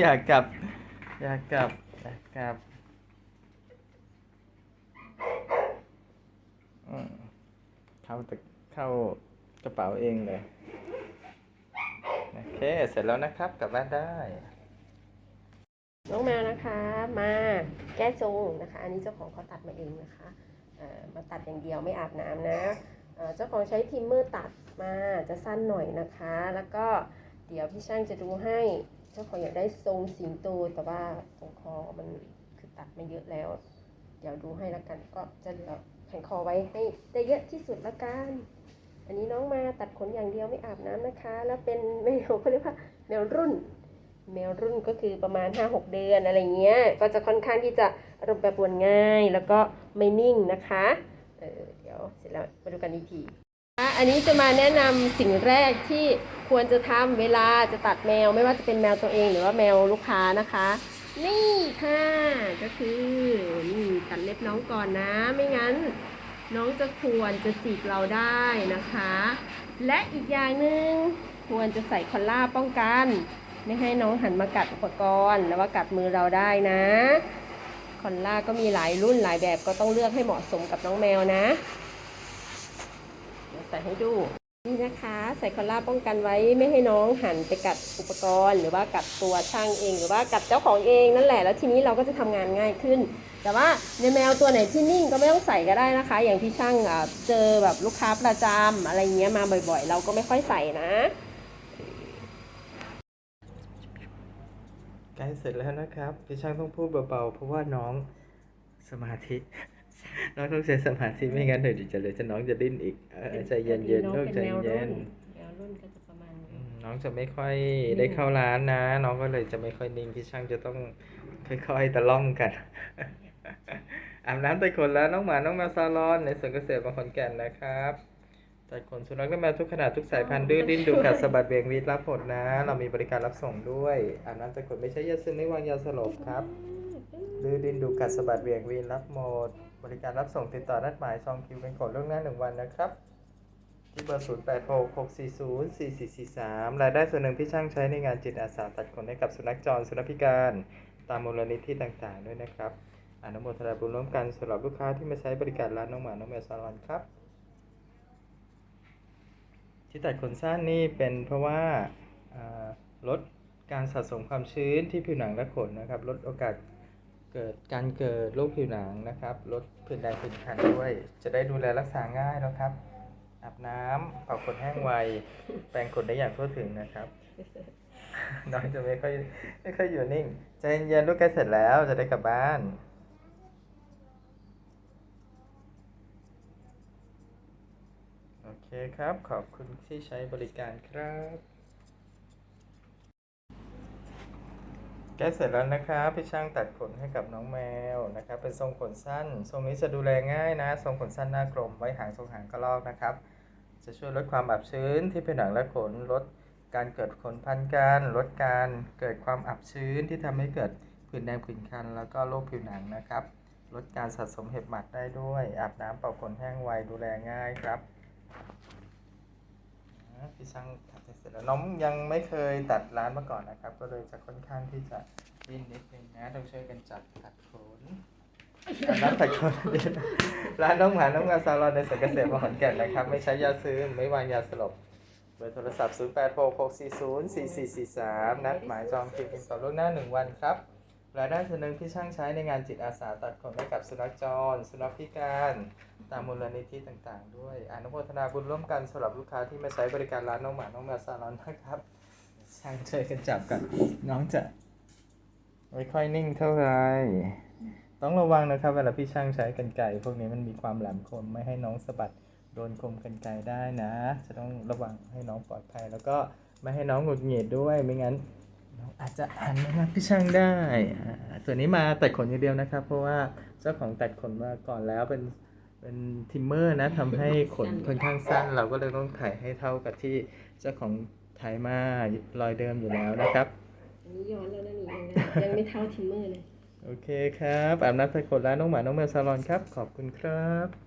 อยากกลับ อยากกลับ อยากกลับเข้าตะเข้ากระเป๋าเองเลย โอเค เสร็จแล้วนะครับ กลับบ้านได้ น้องแมวนะคะ มาแก้ทรงนะคะ อันนี้เจ้าของเขาตัดมาเองนะคะมาตัดอย่างเดียวไม่อาบน้ำนะเจ้าของใช้ทิมเมอร์ตัดมาจะสั้นหน่อยนะคะ แล้วก็เดี๋ยวพี่ช่างจะดูให้ จ้าของอยากได้ทรงสิงโตแต่ว่าตรงคอมันคือตัดมาเยอะแล้ว เดี๋ยวดูให้ละกันก็จะเหลือแผ่นคอไว้ให้ได้เยอะที่สุดละกันอันนี้น้องมาตัดขนอย่างเดียวไม่อาบน้ำนะคะ แล้วเป็นแมวเขาเรียกว่าแมวรุ่น แมวรุ่นก็คือประมาณ 5-6 เดือนอะไรเงี้ย ก็จะค่อนข้างที่จะอารมณ์แปรปรวนง่าย แล้วก็ไม่นิ่งนะคะเออเดี๋ยวเสร็จแล้วมาดูกันอีกทีอันนี้จะมาแนะนำสิ่งแรกที่ ควรจะทำเวลาจะตัดแมวไม่ว่าจะเป็นแมวตัวเองหรือว่าแมวลูกค้านะคะ นี่ค่ะก็คือนี่ตัดเล็บน้องก่อนนะ ไม่งั้น น้องจะควรจะจีบเราได้นะคะ และอีกอย่างหนึ่งควรจะใส่คอลล่าป้องกัน ไม่ให้น้องหันมากัดอุปกรณ์แล้วว่ากัดมือเราได้นะคอลล่าก็มีหลายรุ่นหลายแบบก็ต้องเลือกให้เหมาะสมกับน้องแมวนะใส่ให้ดู นี่นะคะใส่คอลล่าป้องกันไว้ไม่ให้น้องหันไปกัดอุปกรณ์ หรือว่ากัดตัวช่างเอง หรือว่ากัดเจ้าของเองนั่นแหละ แล้วทีนี้เราก็จะทำงานง่ายขึ้น แต่ว่าในแมวตัวไหนที่นิ่งก็ไม่ต้องใส่ก็ได้นะคะ อย่างที่ช่างเจอแบบลูกค้าประจำอะไรเงี้ยมาบ่อยๆ เราก็ไม่ค่อยใส่นะใกล้เสร็จแล้วนะครับพี่ช่างต้องพูดเบาๆเพราะว่าน้องสมาธิ น้องต้องใช้สมาธิไม่งั้นเดี๋ยวจะเลยจะน้องจะดิ้นอีกเออใจเย็นๆลูกใจเย็นแมวรุ่นก็จะประมาณอืมน้องจะไม่ค่อยได้เข้าร้านนะ น้องก็เลยจะไม่ค่อยนิ่งพี่ช่างจะต้องค่อยๆตะล่อมกันอาบน้ำแต่ขนแล้วน้องหมาน้องแมวซาลอน ในสวนเกษตรบางขอนแก่นนะครับแต่ขนสุนัขและแมวทุกขนาดทุกสายพันธุ์ดื้อดิ้นดูกัดสะบัดเบี่ยงวีดรับผลนะ เรามีบริการรับส่งด้วยอาบน้ำแต่ขนไม่ใช่ยาซึมไม่วางยาสลบครับ ดื้อดินดูกัดสะบัดเบี่ยงวีนรับหมด บริการรับส่งติดต่อนัดหมายจองคิวเป็นก่อล่วงหน้าหนึ่งวันนะครับ ที่เบอร์ 0 8 6 6 4 0 4 4 4 3 รายได้ส่วนหนึ่งที่ช่างใช้ในงานจิตอาสาตัดขนให้กับสุนัขจรสุนัขพิการ ตามมูลนิธิต่างๆ ด้วยนะครับอนุโมทนาบุญร่วมกันสำหรับลูกค้าที่มาใช้บริการร้านน้องหมา น้องแมวซาลอนครับ ที่ตัดขนสั้นนี่เป็นเพราะว่าอ่าลดการสะสมความชื้นที่ผิวหนังและขนนะครับ ลดโอกาส เกิดการเกิดโรคผิวหนังนะครับลดผื่นแดงผื่นคันด้วย จะได้ดูแลรักษาง่ายนะครับ อาบน้ำเป่าขนแห้งไว แปรงขนได้อย่างทั่วถึงนะครับน้องจะไม่ค่อยไม่ค่อยอยู่นิ่ง ใจเย็นๆลูกใกล้เสร็จแล้วจะได้กลับบ้านโอเคครับ ขอบคุณที่ใช้บริการครับ ใกล้เสร็จแล้วนะครับพี่ช่างตัดขนให้กับน้องแมวนะครับ เป็นทรงขนสั้น ทรงนี้จะดูแลง่ายนะ ทรงขนสั้นหน้ากลมไว้หางทรงหางกระรอกนะครับ จะช่วยลดความอับชื้นที่ผิวหนังและขนลดการเกิดขนพันกันลดการเกิดความอับชื้นที่ทำให้เกิดผื่นแดงผื่นคัน แล้วก็โรคผิวหนังนะครับ ลดการสะสมเห็บหมัดได้ด้วย อาบน้ำเป่าขนแห้งไวดูแลง่ายครับ พี่ช่างตัดเสร็จแล้วน้องยังไม่เคยตัดร้านมาก่อนนะครับ ก็เลยจะค่อนข้างที่จะดิ้นนิดนึงนะต้องช่วยกันจัดตัดขนร้านตัดขนร้านน้องหมาน้องแมวซาลอนในสวนเกษตรมขอนแก่นนะครับ ไม่ใช้ยาซื้อไม่วางยาสลบเบอร์โทรศัพท์ 0 8 6 6 4 0 4 4 4 3 นัดหมายจองคิวเป็นต่อล่วงหน้า 1 วันครับ รายได้ส่วนหนึ่งที่ช่างใช้ในงานจิตอาสาตัดขนให้กับสุนัขจร สุนัขพิการ ตามมูลนิธิต่างๆ ด้วยอนุโมทนาบุญร่วมกันสำหรับลูกค้าที่มาใช้บริการร้านน้องหมา น้องแมวซาลอนนะครับ ช่างช่วยกันจับกันน้องจะไม่ค่อยนิ่งเท่าไหร่ต้องระวังนะครับเวลาพี่ช่างใช้กันไก่พวกนี้มันมีความแหลมคมไม่ให้น้องสะบัดโดนคมกันไก่ได้นะ จะต้องระวังให้น้องปลอดภัย แล้วก็ไม่ให้น้องหงุดหงิดด้วยไม่งั้น องอาจจะหันมารักพี่ช่างได้อ่าตัวนี้มาตัดขนอย่างเดียวนะครับ เพราะว่าเจ้าของตัดขนมาก่อนแล้วเป็นเป็นทิมเมอร์นะทำให้ขนค่อนข้างสั้น เราก็เลยต้องถ่ายให้เท่ากับที่เจ้าของถ่ายมารอยเดิมอยู่แล้วนะครับอันนี้ย้อนแล้วนะนี่ยังนะยังไม่เท่าทิมเมอร์เลย โอเคครับอาบน้ำตัดขนร้านน้องหมาน้องแมวซาลอนครับ ขอบคุณครับ